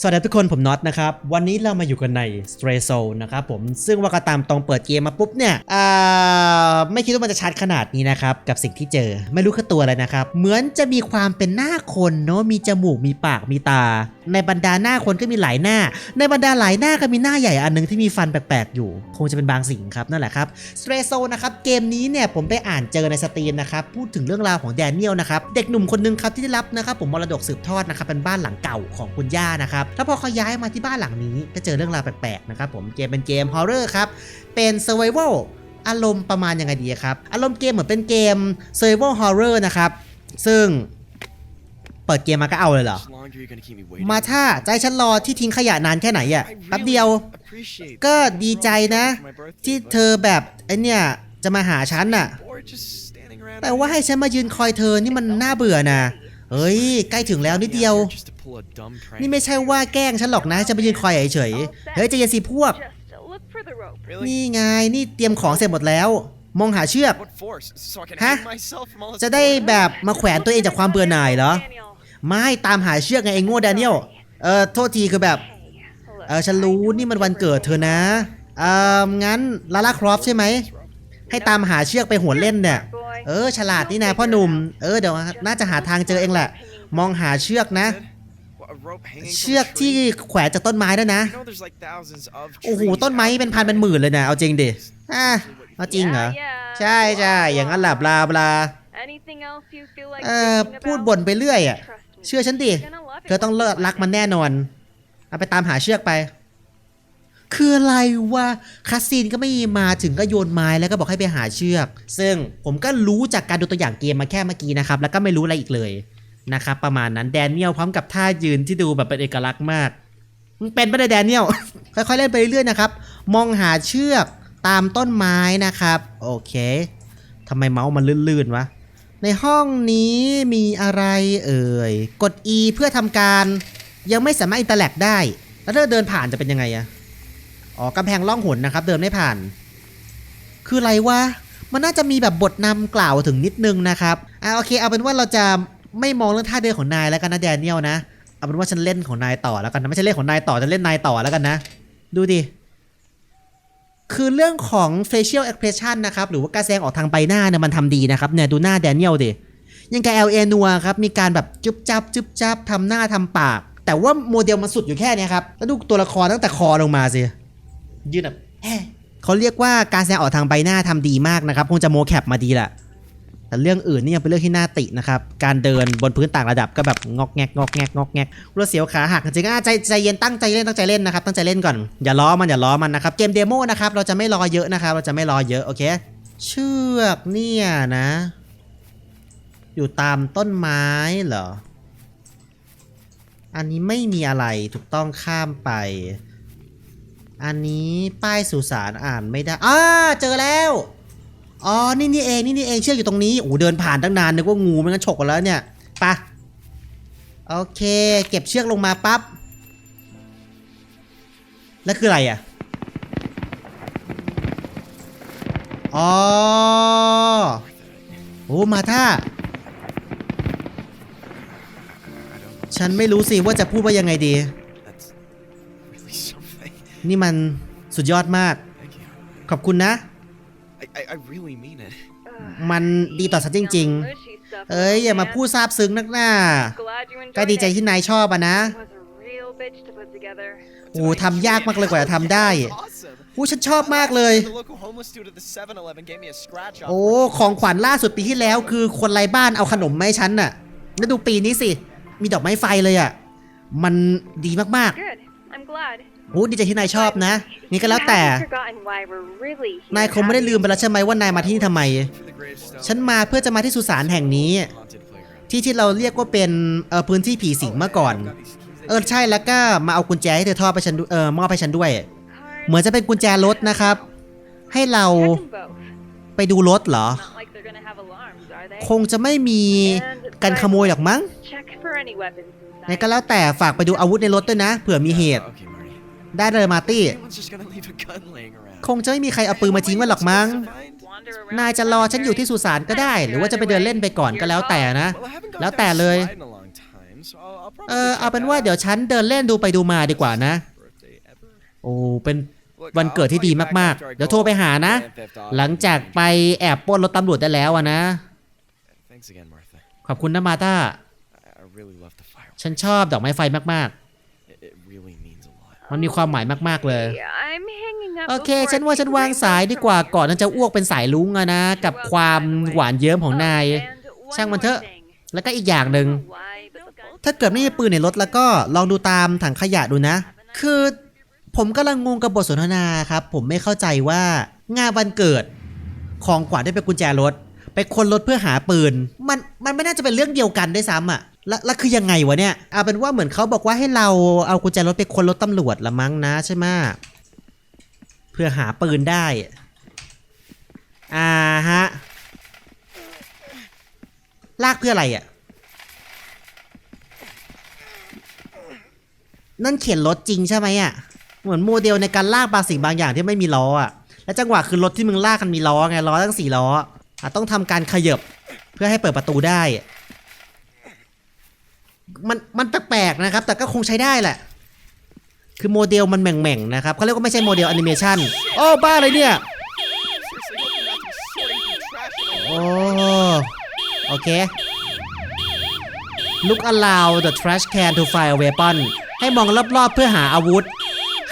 สวัสดีทุกคนผมน็อตนะครับ วันนี้เรามาอยู่กันใน Stray Soul นะครับผมซึ่งว่าก็ตามตรงเปิดเกมมาปุ๊บเนี่ยอ่าไม่คิดว่ามันจะชัดขนาดนี้นะครับ กับสิ่งที่เจอไม่รู้คือตัวอะไรนะครับ เหมือนจะมีความเป็นหน้าคนเนาะมีจมูกมีปากมีตา ในบรรดาหน้าคนก็มีหลายหน้า ในบรรดาหลายหน้าก็มีหน้าใหญ่อันหนึงที่มีฟันแปลกๆอยู่ คงจะเป็นบางสิ่งครับนั่นแหละครับ Stray Soul นะครับเกมนี้เนี่ยผมไปอ่านเจอในสตรีมนะครับพูดถึงเรื่องราวของแดเนียลนะครับเด็กหนุ่มคนหนึงครับที่ได้รับนะครับผมมรดกสืบทอดนะครับเป็นบ้านหลังเก่าของคุณย่านะครับแล้วพอเขาย้ายมาที่บ้านหลังนี้ก็เจอเรื่องราวแปลกๆนะครับผมเกมเป็นเกมฮอ r ์เรอร์ครับเป็น Survival อารมณ์ประมาณยังไงดีครับอารมณ์เกมเหมือนเป็นเกม Survival Horror นะครับซึ่งเปิดเกมมาก็เอาเลยเหรอ มาถ้าใจฉันรอที่ทิ้งขยะนานแค่ไหนอะแป๊บเดียว ก็ดีใจนะ ที่เธอแบบไอเนี่ยจะมาหาฉันน่ะ แต่ว่าให้ฉันมายืนคอยเธอนี่มันน่าเบื่อนะเฮ้ย ใกล้ถึงแล้วนิดเดียว นี่ไม่ใช่ว่าแกล้งฉันหรอกนะจะมายืนคอยเฉยๆเฮ้ยใจเย็นสิพวก นี่ไงนี่เตรียมของเสร็จหมดแล้ว มองหาเชือกฮะจะได้แบบมาแขวนตัวเองจากความเบื่อหน่ายเหรอ ไม่ตามหาเชือกไงไอ้โง่แดเนียลเออโทษทีคือแบบเออฉันรู้นี่มันวันเกิดเธอนะเอองั้นลาล่าครอฟใช่ไหมให้ตามหาเชือกไปหัวนเล่นเนี่ยเออฉลาดนี่นะพ่อหนุ่ม เออเดี๋ยวน่าจะหาทางเจอเองแหละ มองหาเชือกนะ เชือกที่แขวนจากต้นไม้ด้วยนะ โอ้โห ต้นไม้เป็นพันเป็นหมื่นเลยนะ เอาจริงดิอะเอาจริงเหรอ ใช่ใช่อย่างนั้นแหละบลาบลาเออพูดบ่นไปเรื่อยอะ เชื่อฉันดิ เธอต้องเลิกรักมันแน่นอน เอาไปตามหาเชือกไป คืออะไรวะคาสซีนก็ไม่มาถึงก็โยนไม้แล้วก็บอกให้ไปหาเชือก ซึ่งผมก็รู้จากการดูตัวอย่างเกมมาแค่เมื่อกี้นะครับ แล้วก็ไม่รู้อะไรอีกเลย นะครับประมาณนั้นแดเนียลพร้อมกับท่ายืนที่ดูแบบเป็นเอกลักษณ์มากมึงเป็นไม่ได้แดเนียลค่อยๆเล่นไปเรื่อยๆนะครับ มองหาเชือกตามต้นไม้นะครับ โอเคทำไมเมาส์มันลื่นๆวะ ในห้องนี้มีอะไรเอ่ย กด E เพื่อทำการยังไม่สามารถอินเตอร์แลกได้ แล้วถ้าเดินผ่านจะเป็นยังไงอะอ๋อกำแพงล่องหนนะครับ เดินไม่ผ่าน คืออะไรวะ มันน่าจะมีแบบบทนำกล่าวถึงนิดนึงนะครับ อะโอเค เอาเป็นว่าเราจะ ไม่มองเรื่องท่าเดินของนายแล้วกันนะแดเนียลนะเอาเป็นว่าฉันเล่นของนายต่อแล้วกันนะไม่ใช่เล่นของนายต่อจะเล่นนายต่อแล้วกันนะ ดูดิคือเรื่องของ facial expression นะครับหรือว่าการแสดงออกทางใบหน้าเนี่ยมันทำดีนะครับเนี่ยดูหน้าแดเนียลดิยังกับ LA นัวครับมีการแบบจุ๊บจับจุ๊บจับทำหน้าทำปาก แต่ว่าโมเดลมันสุดอยู่แค่นี้ครับแล้วดูตัวละครตั้งแต่คอลงมาสิยืนแบบแฮ่เขาเรียกว่าการแสดงออกทางใบหน้าทำดีมากนะครับคงจะโมแคปมาดีแหละ แต่เรื่องอื่นนี่ยังเป็นเรื่องที่น่าตินะครับ การเดินบนพื้นต่างระดับก็แบบงอกแงกงอกแงกงอกแงกรถเสียวขาหักจริงๆอะใจใจเย็นตั้งใจเล่นตั้งใจเล่นนะครับตั้งใจเล่นก่อนอย่าล้อมันอย่าล้อมันนะครับเกมเดโมนะครับเราจะไม่รอเยอะนะครับเราจะไม่รอเยอะโอเค เชือกเนี่ยนะ อยู่ตามต้นไม้เหรออันนี้ไม่มีอะไรถูกต้องข้ามไป อันนี้ป้ายสุสานอ่านไม่ได้อ่าเจอแล้ว อ๋อ นี่นี่เอง นี่นี่เองเชือกอยู่ตรงนี้โอ้เดินผ่านตั้งนานนึกว่างูมันก็ฉกกันแล้วเนี่ยไปะโอเค เก็บเชือกลงมาปั๊บ แล้วคืออะไรอะ อ๋อ โอ้ มาท่า ฉันไม่รู้สิว่าจะพูดว่ายังไงดี นี่มันสุดยอดมาก ขอบคุณนะ มันดีต่อฉันจริง ๆ เอ้ยอย่ามาพูดซาบซึ้งนักหน้าก็ดีใจที่นายชอบอะนะโอ้ทำยากมากเลยกว่าจะทำได้อู้ฉันชอบมากเลย โอ้ของขวัญล่าสุดปีที่แล้วคือคนไร้บ้านเอาขนมมาให้ฉันน่ะ แล้วดูปีนี้สิ มีดอกไม้ไฟเลยอะมันดีมากๆ โอ้ดีใจที่นายชอบนะ นี่ก็แล้วแต่ นายคงไม่ได้ลืมไปแล้วใช่ไหมว่านายมาที่นี่ทำไม ฉันมาเพื่อจะมาที่สุสานแห่งนี้ ที่ที่เราเรียกว่าเป็นเออพื้นที่ผีสิงเมื่อก่อน เออใช่แล้วก็มาเอากุญแจให้เธอทอดไปฉันด้วยเออมอบให้ฉันด้วย เหมือนจะเป็นกุญแจรถนะครับ ให้เราไปดูรถเหรอ คงจะไม่มีการขโมยหรอกมั้งไหนก็แล้วแต่ฝากไปดูอาวุธในรถด้วยนะเผื่อมีเหตุ ได้เลยมาร์ตี้ คงจะไม่มีใครเอาปืนมาทิ้งไว้หรอกมั้ง นายจะรอฉันอยู่ที่สุสานก็ได้ หรือว่าจะไปเดินเล่นไปก่อนก็แล้วแต่นะ แล้วแต่เลย so I'll, I'll probably เออ check เอาเป็น that ว่า out. เดี๋ยวฉันเดินเล่นดูไปดูมาดีกว่านะ Birthday ever? โอ้ เป็น Look, วัน I'll เกิดที่ call ดี you back มาก after I ๆเดี๋ยว go โทรไปหานะ Grand Theft Auto หลังจากไปแอบปล้นรถตำรวจได้แล้วอะนะ Thanks again, Martha. ขอบคุณนะมาตา I, I really love the fireworks. ฉันชอบดอกไม้ไฟมาก It, it really means a lot. ๆ มันมีความหมายมาก ๆ เลย I'm hanging up โอเค before ฉันว่า I ฉัน take วาง the สาย ring ดีกว่า from you. ก่อนนั้นจะอ้วกเป็นสายลุงอะนะ กับความหวานเยิ้มของนาย Oh, and one ช่างมันเถอะ more thing. แล้วก็อีกอย่างหนึ่ง Why, but the bolt ถ้าเกิดไม่มีปืนในรถแล้วก็ลองดูตามถังขยะดูนะ คือผมกำลังงงกับบทสนทนาครับ ผมไม่เข้าใจว่างานวันเกิด ของขวัญได้เป็นกุญแจรถ ไปคนรถเพื่อหาปืน มัน มันไม่น่าจะเป็นเรื่องเดียวกันด้วยซ้ำอะแล้วแล้วคือยังไงวะเนี่ยเอาเป็นว่าเหมือนเขาบอกว่าให้เราเอากุญแจรถไปคนรถตำรวจละมั้งนะใช่ไหมเพื่อหาปืนได้ อ่าฮะ ลากเพื่ออะไรอะ นั่นเขียนรถจริงใช่ไหมอะ เหมือนโมเดลในการลากบางสิ่งบางอย่างที่ไม่มีล้ออะ และจังหวะคือรถที่มึงลากกันมีล้อไงล้อตั้งสี่ล้ออะต้องทำการขยบ เพื่อให้เปิดประตูได้ มันมันแปลกๆนะครับ แต่ก็คงใช้ได้แหละ คือโมเดลมันแหม่งๆนะครับเขาเรียกว่าไม่ใช่โมเดลแอนิเมชันโอ้บ้าเลยเนี่ยโอ้โอเค Look allow the trash can to find a weapon ให้มองรอบๆเพื่อหาอาวุธ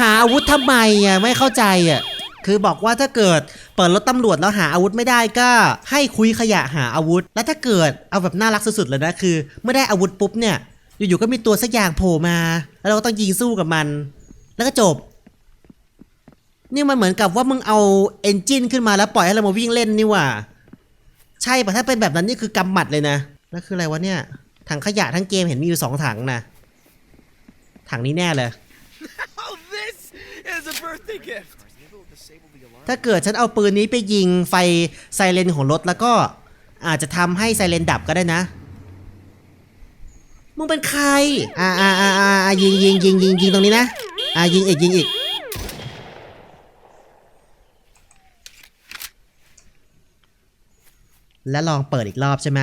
หาอาวุธทำไมอะไม่เข้าใจอะคือบอกว่าถ้าเกิด เปิดรถตำรวจแล้วหาอาวุธไม่ได้ก็ให้คุยขยะหาอาวุธ แล้วถ้าเกิดเอาแบบน่ารักสุดๆเลยนะคือเมื่อได้อาวุธปุ๊บเนี่ยอยู่ๆก็มีตัวสักอย่างโผล่มา แล้วเราก็ต้องยิงสู้กับมัน แล้วก็จบ นี่มันเหมือนกับว่ามึงเอาเอนจินขึ้นมาแล้วปล่อยให้เรามาวิ่งเล่นนี่ว่า ใช่ปะถ้าเป็นแบบนั้นนี่คือกำหมัดเลยนะแล้วคืออะไรวะเนี่ย ถังขยะทั้งเกมเห็นมีอยู่สองถังนะถังนี้แน่เลย Oh, this is a birthday gift. ถ้าเกิดฉันเอาปืนนี้ไปยิงไฟไซเรนของรถแล้วก็อาจจะทำให้ไซเรนดับก็ได้นะ มึงเป็นใคร อ่าอ่าอ่าอ่าอ่ายิงยิงยิงยิงยิงตรงนี้นะ อ่ายิงอีกยิงอีก แล้วลองเปิดอีกรอบใช่ไหม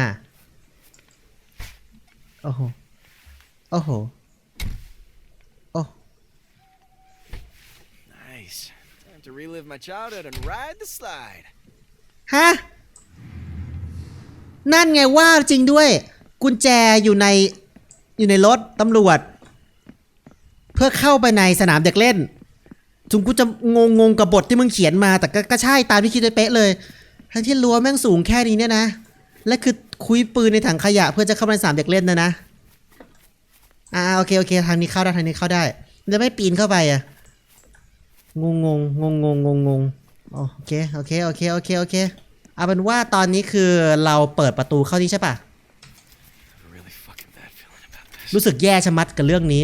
โอ้โห โอ้โห โอ้ Nice. Time to relive my childhood and ride the slide. ฮะ นั่นไงว่าจริงด้วย กุญแจอยู่ในอยู่ในรถตำรวจ เพื่อเข้าไปในสนามเด็กเล่นถึงกูจะงงงงกับบทที่มึงเขียนมา แต่ก็ก็ใช่ตามที่คิดไว้เป๊ะเลย ทั้งที่รั้วแม่งสูงแค่นี้เนี่ยนะ และคือคุยปืนในถังขยะเพื่อจะเข้าไปในสนามเด็กเล่นนะนะ อ่าโอเคโอเคทางนี้เข้าได้ทางนี้เข้าได้จะไม่ปีนเข้าไปอะ งงงงงงงงงงงโอเคโอเคโอเคโอเคโอเคเอาเป็นว่าตอนนี้คือเราเปิดประตูเข้านี่ใช่ปะ Really รู้สึกแย่ชะมัดกับเรื่องนี้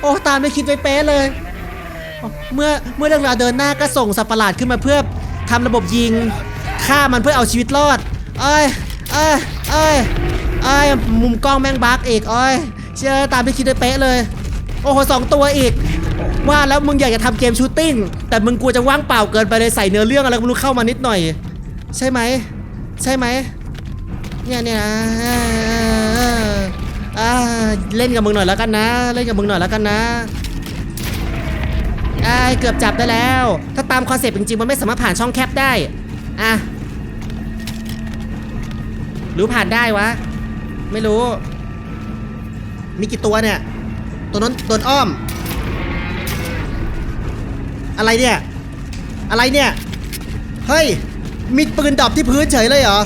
โอ้ตามไม่คิดไว้เป๊ะเลย เมื่อเมื่อเรื่องราวเดินหน้าก็ส่งสัตว์ประหลาดขึ้นมาเพื่อทำระบบยิงฆ่ามันเพื่อเอาชีวิตรอดเอ้ยเอ้ยเอ้ยเอ้ยมุมกล้องแม่งบักอีกเอ้ยเชื่อตามที่คิดไว้เป๊ะเลย โอ้โหสองตัวอีก ว่าแล้วมึงอยากจะทำเกมชูตติ้ง แต่มึงกลัวจะว่างเปล่าเกินไปเลยใส่เนื้อเรื่องอะไรก็ไม่รู้เข้ามานิดหน่อย ใช่ไหม ใช่ไหมเนี่ยเนี่ยนะอ่าเล่นกับมึงหน่อยแล้วกันนะ เล่นกับมึงหน่อยแล้วกันนะไอ้เกือบจับได้แล้ว ถ้าตามคอนเซปต์จริงๆ มันไม่สามารถผ่านช่องแคปได้ อะ หรือผ่านได้วะ ไม่รู้ มีกี่ตัวเนี่ย ตัวนั้นตัวอ้อม อะไรเนี่ย อะไรเนี่ย เฮ้ย มีปืนดรอปที่พื้นเฉยเลยเหรอ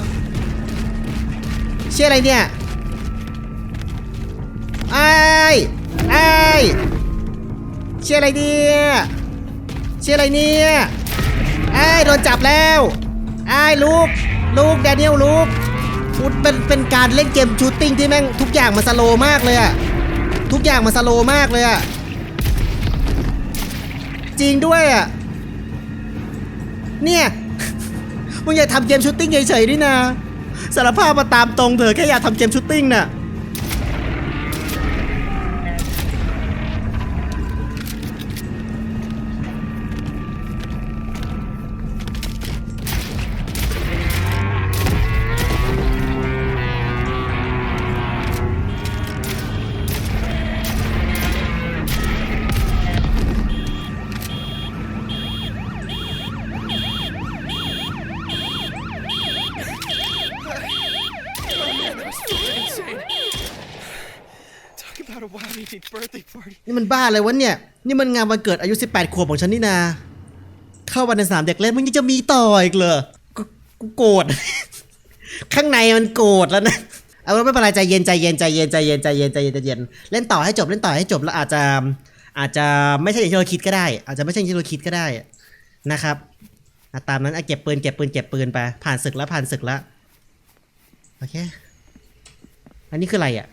เชื่ออะไรเนี่ยไอ้ายอ้เชื่ออะไรเนี่ยเชื่ออะไรเนี่ยไอ้โดนจับแล้วไอ้ลูก ลูกแดเนียลลูกพูดเป็นเป็นการเล่นเกมชูตติ้งที่แม่งทุกอย่างมันสโลมากเลยอะ ทุกอย่างมันสโลมากเลยอะจริงด้วยอะเนี่ยมึงอยากทำเกมชูตติ้งเฉยๆนี่นะสารภาพมาตามตรงเถอะแค่อยากทำเกมชูตติ้งน่ะ a Wabi birthday party. นี่มันบ้าอะไรวะเนี่ย นี่มันงานวันเกิดอายุ 18 ขวบของฉันนี่นา เข้าวันในสามเด็กเล่นมึงยังจะมีต่ออีกเหรอกูกูโกรธ ข้างในมันโกรธแล้วนะ เอาว่าไม่เป็นไรใจเย็นใจเย็นใจเย็นใจเย็นใจเย็นใจเย็นใจเย็น เล่นต่อให้จบเล่นต่อให้จบแล้วอาจจะอาจจะไม่ใช่อย่างที่เราคิดก็ได้ อาจจะไม่ใช่อย่างที่เราคิดก็ได้นะครับอะตามนั้นอะเก็บปืนเก็บปืนเก็บปืนไปผ่านศึกแล้วผ่านศึกแล้วโอเค อันนี้คืออะไรอะ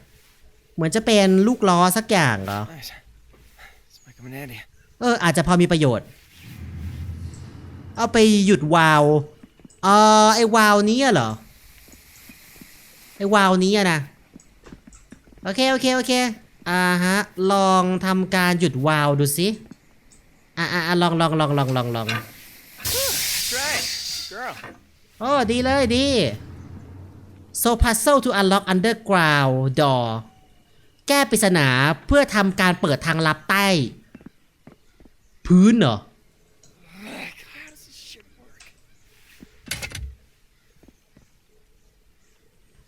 เหมือนจะเป็นลูกล้อสักอย่างเหรอ เออ อาจจะพอมีประโยชน์ เอาไปหยุดวาล์วเออไอวาล์วนี้เหรอ ไอวาล์วนี้นะ โอเค โอเค โอเค อ่าฮะ ลองทำการหยุดวาล์วดูสิ อ่าอ่าลองลองลองลองลองลองโอ้ ดีเลยดี so puzzle to unlock underground door แก้ปริศนาเพื่อทำการเปิดทางลับใต้ พื้นเหรอ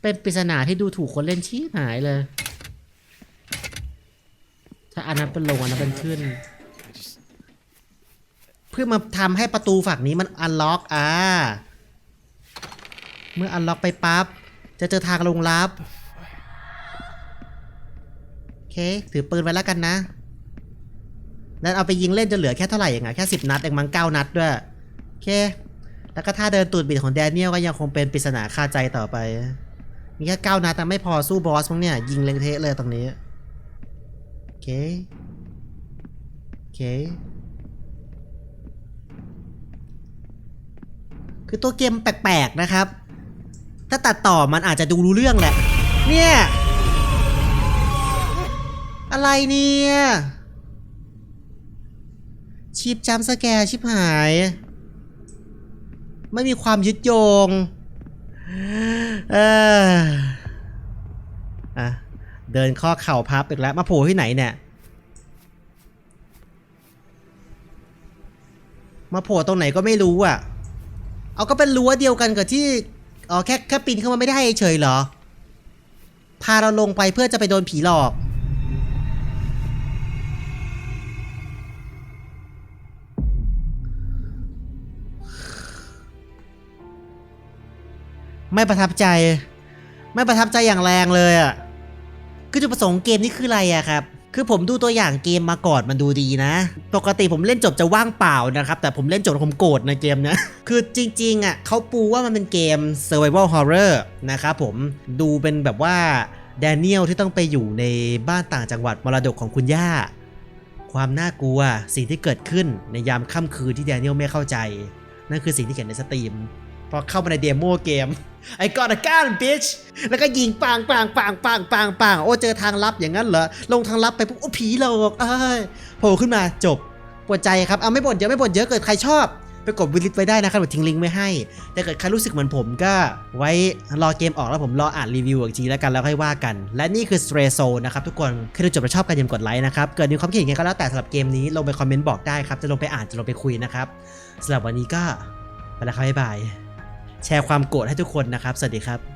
เป็นปริศนาที่ดูถูกคนเล่นชี้หายเลย ถ้าอันนั้นเป็นลงอันนั้นเป็นขึ้น เพื่อมาทำให้ประตูฝั่งนี้มันอันล็อกอ่า เมื่ออันล็อกไปปั๊บ จะเจอทางลงลับ ถือปืนไว้แล้วกันนะ แล้วเอาไปยิงเล่นจะเหลือแค่เท่าไหร่เองอะแค่สิบนัดเองมั้งเก้านัดด้วย โอเค แล้วก็ท่าเดินตูดบิดของแดเนียลก็ยังคงเป็นปริศนาคาใจต่อไป มีแค่เก้านัดแต่ไม่พอสู้บอสมั้งเนี่ย ยิงเล็งเทะเลยตรงนี้ โอเค โอเค คือตัวเกมแปลกๆนะครับ ถ้าตัดต่อมันอาจจะดูรู้เรื่องแหละ เนี่ย อะไรเนี่ย ชีพจำสแกร์ชิบหาย ไม่มีความยึดโยง เอออะ เดินข้อเข่าพับอีกแล้ว มาโผล่ที่ไหนเนี่ย มาโผล่ตรงไหนก็ไม่รู้อะ เอาก็เป็นรั้วเดียวกันกับที่ อ๋อ แค่แค่ปีนเข้ามาไม่ได้เฉยเหรอ พาเราลงไปเพื่อจะไปโดนผีหลอก ไม่ประทับใจ ไม่ประทับใจอย่างแรงเลยอะคือจุดประสงค์เกมนี้คืออะไรอะครับ คือผมดูตัวอย่างเกมมาก่อนมันดูดีนะ ปกติผมเล่นจบจะว่างเปล่านะครับ แต่ผมเล่นจบผมโกรธในเกมเนี้ยคือจริงๆอะเขาปูว่ามันเป็นเกม survival horror นะครับผม ดูเป็นแบบว่าแดเนียลที่ต้องไปอยู่ในบ้านต่างจังหวัดมรดกของคุณย่า ความน่ากลัวสิ่งที่เกิดขึ้นในยามค่ำคืนที่แดเนียลไม่เข้าใจ นั่นคือสิ่งที่เขียนในสตรีม พอเข้ามาในเดโมเกมไอ้กอดก้านบิชแล้วก็ยิงปังปังปังปังปังปังโอ้เจอทางลับอย่างนั้นเหรอลงทางลับไปปุ๊บโอ้ผีหลอกเอ้ยโผล่ขึ้นมาจบปวดใจครับเอาไม่บ่นเยอะไม่บ่นเยอะเกิดใครชอบไปกดวิลิตไว้ได้นะครับทิ้งลิงก์ไว้ให้ แต่เกิดใครรู้สึกเหมือนผมก็ไว้รอเกมออกแล้วผมรออ่านรีวิวอีกทีแล้วกันแล้วค่อยว่ากัน และนี่คือ Stray Soul นะครับทุกคนครดูจบแล้วชอบกันอย่าลืมกดไลค์นะครับ เกิดมีความคิดเห็นยังไงก็แล้วแต่สำหรับเกมนี้ลงไปคอมเมนต์บอกได้ครับ จะลงไปอ่านจะลงไปคุยนะครับสำหรับวันนี้ก็ไปแล้วครับบ๊ายบาย แชร์ความโกรธให้ทุกคนนะครับ สวัสดีครับ